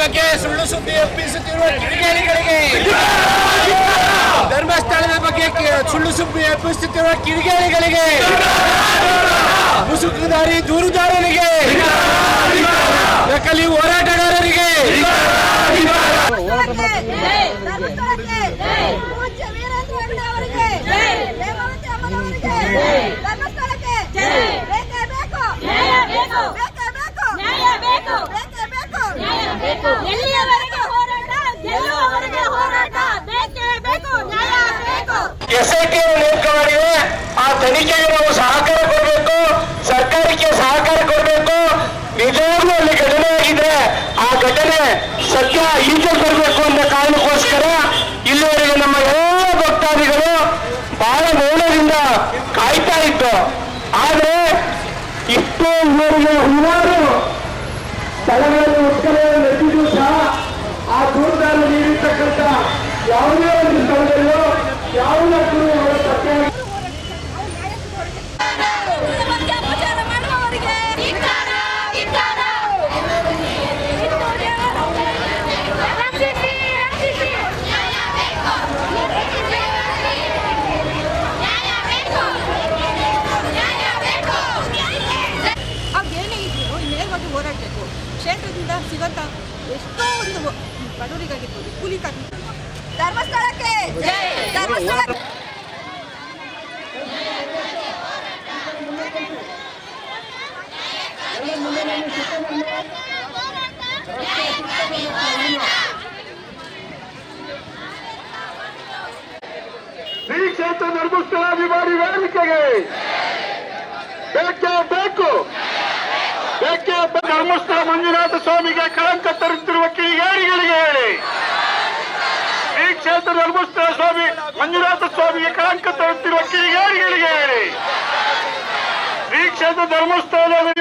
ಬಗ್ಗೆ ಸುಳ್ಳು ಸುದ್ದಿ ಎಬ್ಬಿಸುತ್ತಿರುವ ಕಿಡಿಗೇಡಿಗಳಿಗೆ. ಧರ್ಮಸ್ಥಳದ ಬಗ್ಗೆ ಸುಳ್ಳು ಸುದ್ದಿ ಎಬ್ಬಿಸುತ್ತಿರುವ ಕಿಡಿಗೇಡಿಗಳಿಗೆ. ಮುಸುಕುದಾರಿ ದೂರುದಾರರಿಗೆ. ನಕಲಿ ಹೋರಾಟಗಾರರಿಗೆ. ಧರ್ಮಸ್ಥಳಕ್ಕೆ ಪೂಜ್ಯ ವೀರೇಂದ್ರ ಹೆಗ್ಗಡೆ ಅವರಿಗೆ ಹೇಮಾವತಿ ಅಮ್ಮನವರಿಗೆ ಧರ್ಮಸ್ಥಳಕ್ಕೆ ಬೇಕೇ ಬೇಕು ಬೇಕೇ ಬೇಕು ಬೇಕೇ ಬೇಕು ಎಲ್ಲಿಯವರೆಗೆ ಹೋರಾಟ? ಗೆಲ್ಲುವವರೆಗೆ ಹೋರಾಟ. ಬೇಕೇ ಬೇಕು ನ್ಯಾಯ ಬೇಕು. ಎಸ್ ಐ ಟಿ ನೇಮಕ ಮಾಡಿದೆ ಆ ತನಿಖೆಗೆ ನಾವು ಸಹಕಾರ ಕೊಡಬೇಕು. ಸರ್ಕಾರಕ್ಕೆ ಸಹಕಾರ ಕೊಡಬೇಕು. ನಿಜವಾಗ್ಲೂ ಅಲ್ಲಿ ಘಟನೆ ಆಗಿದೆ ಆ ಘಟನೆ ಸತ್ಯ ಈಚೆ ಬರಬೇಕು ಅನ್ನೋ ಕಾರಣಕ್ಕೋಸ್ಕರ ಇಲ್ಲಿವರೆಗೆ ನಮ್ಮ ಎಲ್ಲ ಭಕ್ತಾದಿಗಳು ಬಹಳ ಮೌನದಿಂದ ಕಾಯ್ತಾ ಇತ್ತು ಆದ್ರೆ ಇಷ್ಟು ಇವರಿಗೆ ಹಲವಾರು ಸ್ಥಳಗಳಲ್ಲಿ ಯಾವುದೇ ಒಂದು ಸ್ಥಳದಲ್ಲೂ ಯಾವುದೇ ಸತ್ಯ ಹೋರಾಡಬೇಕು. ಕ್ಷೇತ್ರದಿಂದ ಸಿಗಂತ ಎಷ್ಟೋ ಒಂದು ಬಡವರಿಗಾಗಿರ್ಬೋದು ಕೂಲಿಗಾಗಿರ್ಬೋದು ಧರ್ಮಸ್ಥಳಕ್ಕೆ ಧರ್ಮಸ್ಥಳಕ್ಕೆ ಶ್ರೀ ಕ್ಷೇತ್ರ ಧರ್ಮಸ್ಥಳ ಅಭಿಮಾನಿ ವೇದಿಕೆಗೆ ಬೇಕೇ ಬೇಕು ಬೇಕೇ ಬೇಕು. ಧರ್ಮಸ್ಥಳ ಮಂಜುನಾಥ ಸ್ವಾಮಿಗೆ ಕಳಂಕ ತರುತ್ತಿರುವ ಕಿಡಿಗೇಡಿಗಳಿಗೆ ಹೇಳಿ ಶ್ರೀ ಕ್ಷೇತ್ರ ಧರ್ಮಸ್ಥಳ ಸ್ವಾಮಿ ಮಂಜುನಾಥ ಸ್ವಾಮಿಗೆ ಕಳಂಕ ತರುತ್ತಿರುವ ಕಿಡಿಗೇಡಿಗಳಿಗೆ ಶ್ರೀ ಕ್ಷೇತ್ರ ಧರ್ಮಸ್ಥಳದ